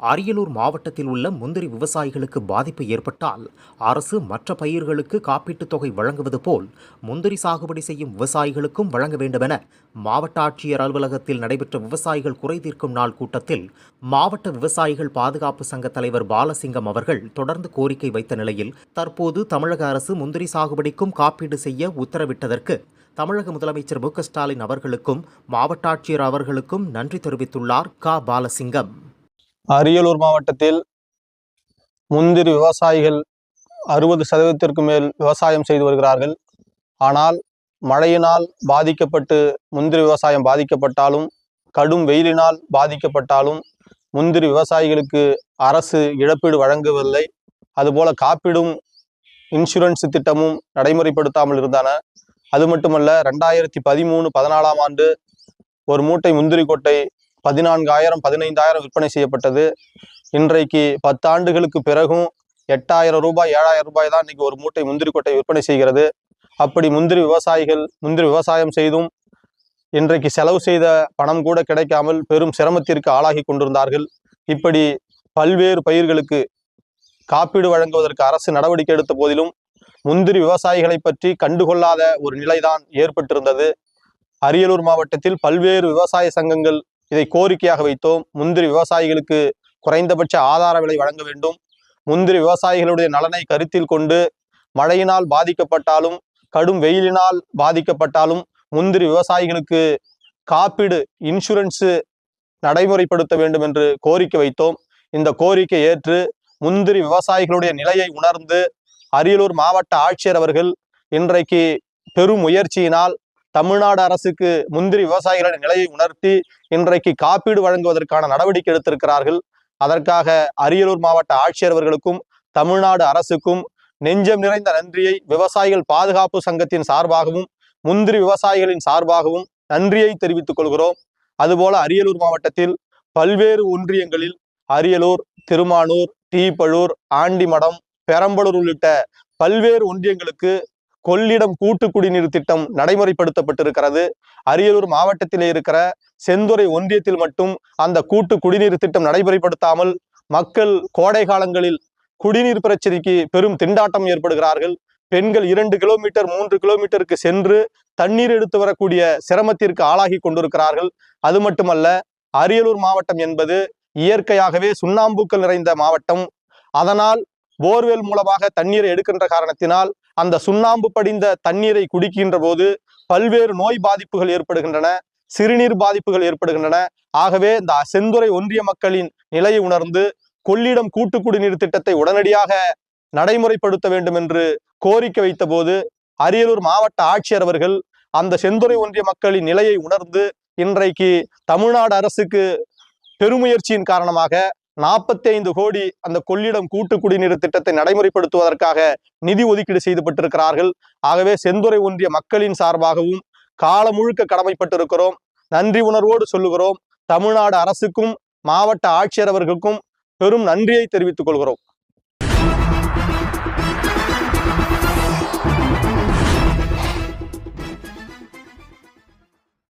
அரியலூர் மாவட்டத்தில் உள்ள முந்திரி விவசாயிகளுக்கு பாதிப்பு ஏற்பட்டால் அரசு மற்ற பயிர்களுக்கு காப்பீட்டுத் தொகை வழங்குவது போல் முந்திரி சாகுபடி செய்யும் விவசாயிகளுக்கும் வழங்க வேண்டுமென மாவட்ட ஆட்சியர் அலுவலகத்தில் நடைபெற்ற விவசாயிகள் குறை தீர்க்கும் நாள் கூட்டத்தில் மாவட்ட விவசாயிகள் பாதுகாப்பு சங்க தலைவர் பாலசிங்கம் அவர்கள் தொடர்ந்து கோரிக்கை வைத்த நிலையில் தற்போது தமிழக அரசு முந்திரி சாகுபடிக்கும் காப்பீடு செய்ய உத்தரவிட்டதற்கு தமிழக முதலமைச்சர் மு க ஸ்டாலின் அவர்களுக்கும் மாவட்ட ஆட்சியர் அவர்களுக்கும் நன்றி தெரிவித்துள்ளார் க. பாலசிங்கம். அரியலூர் மாவட்டத்தில் முந்திரி விவசாயிகள் அறுபது சதவீதத்திற்கு மேல் விவசாயம் செய்து வருகிறார்கள். ஆனால் மழையினால் பாதிக்கப்பட்டு முந்திரி விவசாயம் பாதிக்கப்பட்டாலும் கடும் வெயிலினால் பாதிக்கப்பட்டாலும் முந்திரி விவசாயிகளுக்கு அரசு இழப்பீடு வழங்கவில்லை. அதுபோல காப்பீடும் இன்சூரன்ஸ் திட்டமும் நடைமுறைப்படுத்தாமல் இருந்தன. அது மட்டுமல்ல ரெண்டாயிரத்தி பதிமூணு பதினாலாம் ஆண்டு ஒரு மூட்டை முந்திரி கொட்டை பதினான்காயிரம் பதினைந்தாயிரம் விற்பனை செய்யப்பட்டது. இன்றைக்கு பத்தாண்டுகளுக்கு பிறகும் எட்டாயிரம் ரூபாய் ஏழாயிரம் ரூபாய் தான் இன்னைக்கு ஒரு மூட்டை முந்திரி கொட்டை விற்பனை செய்கிறது. அப்படி முந்திரி விவசாயிகள் முந்திரி விவசாயம் செய்தும் இன்றைக்கு செலவு செய்த பணம் கூட கிடைக்காமல் பெரும் சிரமத்திற்கு ஆளாகி கொண்டிருந்தார்கள். இப்படி பல்வேறு பயிர்களுக்கு காப்பீடு வழங்குவதற்கு அரசு நடவடிக்கை எடுத்த போதிலும் முந்திரி விவசாயிகளை பற்றி கண்டுகொள்ளாத ஒரு நிலைதான் ஏற்பட்டிருந்தது. அரியலூர் மாவட்டத்தில் பல்வேறு விவசாய சங்கங்கள் இதை கோரிக்கையாக வைத்தோம். முந்திரி விவசாயிகளுக்கு குறைந்தபட்ச ஆதார விலை வழங்க வேண்டும். முந்திரி விவசாயிகளுடைய நலனை கருத்தில் கொண்டு மழையினால் பாதிக்கப்பட்டாலும் கடும் வெயிலினால் பாதிக்கப்பட்டாலும் முந்திரி விவசாயிகளுக்கு காப்பீடு இன்சூரன்ஸு நடைமுறைப்படுத்த வேண்டும் என்று கோரிக்கை வைத்தோம். இந்த கோரிக்கை ஏற்று முந்திரி விவசாயிகளுடைய நிலையை உணர்ந்து அரியலூர் மாவட்ட ஆட்சியர் அவர்கள் இன்றைக்கு பெரும் முயற்சியினால் தமிழ்நாடு அரசுக்கு முந்திரி விவசாயிகளின் நிலையை உணர்த்தி இன்றைக்கு காப்பீடு வழங்குவதற்கான நடவடிக்கை எடுத்திருக்கிறார்கள். அதற்காக அரியலூர் மாவட்ட ஆட்சியர் அவர்களுக்கும் தமிழ்நாடு அரசுக்கும் நெஞ்சம் நிறைந்த நன்றியை விவசாயிகள் பாதுகாப்பு சங்கத்தின் சார்பாகவும் முந்திரி விவசாயிகளின் சார்பாகவும் நன்றியை தெரிவித்துக் கொள்கிறோம். அதுபோல அரியலூர் மாவட்டத்தில் பல்வேறு ஒன்றியங்களில் அரியலூர் திருமானூர் தீப்பழூர் ஆண்டிமடம் பெரம்பலூர் உள்ளிட்ட பல்வேறு ஒன்றியங்களுக்கு கொள்ளிடம் கூட்டு குடிநீர் திட்டம் நடைமுறைப்படுத்தப்பட்டிருக்கிறது. அரியலூர் மாவட்டத்திலே இருக்கிற செந்துறை ஒன்றியத்தில் மட்டும் அந்த கூட்டு குடிநீர் திட்டம் நடைமுறைப்படுத்தாமல் மக்கள் கோடை காலங்களில் குடிநீர் பிரச்சனைக்கு பெரும் திண்டாட்டம் ஏற்படுகிறார்கள். பெண்கள் இரண்டு கிலோமீட்டர் மூன்று கிலோமீட்டருக்கு சென்று தண்ணீர் எடுத்து வரக்கூடிய சிரமத்திற்கு ஆளாகி கொண்டிருக்கிறார்கள். அது மட்டுமல்ல அரியலூர் மாவட்டம் என்பது இயற்கையாகவே சுண்ணாம்புக்கள் நிறைந்த மாவட்டம். அதனால் போர்வெல் மூலமாக தண்ணீரை எடுக்கின்ற காரணத்தினால் அந்த சுண்ணாம்பு படிந்த தண்ணீரை குடிக்கின்ற போது பல்வேறு நோய் பாதிப்புகள் ஏற்படுகின்றன சிறுநீர் பாதிப்புகள் ஏற்படுகின்றன. ஆகவே இந்த செந்துறை ஒன்றிய மக்களின் நிலையை உணர்ந்து கொள்ளிடம் கூட்டு குடிநீர் திட்டத்தை உடனடியாக நடைமுறைப்படுத்த வேண்டும் என்று கோரிக்கை வைத்த போது அரியலூர் மாவட்ட ஆட்சியர் அவர்கள் அந்த செந்துறை ஒன்றிய மக்களின் நிலையை உணர்ந்து இன்றைக்கு தமிழ்நாடு அரசுக்கு பெருமுயற்சியின் காரணமாக நாற்பத்தி ஐந்து கோடி அந்த கொள்ளிடம் கூட்டு குடிநீர் திட்டத்தை நடைமுறைப்படுத்துவதற்காக நிதி ஒதுக்கீடு செய்துபட்டிருக்கிறார்கள். ஆகவே செந்துறை ஒன்றிய மக்களின் சார்பாகவும் காலம் முழுக்க கடமைப்பட்டிருக்கிறோம். நன்றி உணர்வோடு சொல்லுகிறோம். தமிழ்நாடு அரசுக்கும் மாவட்ட ஆட்சியர் அவர்களுக்கும் பெரும் நன்றியை தெரிவித்துக் கொள்கிறோம்.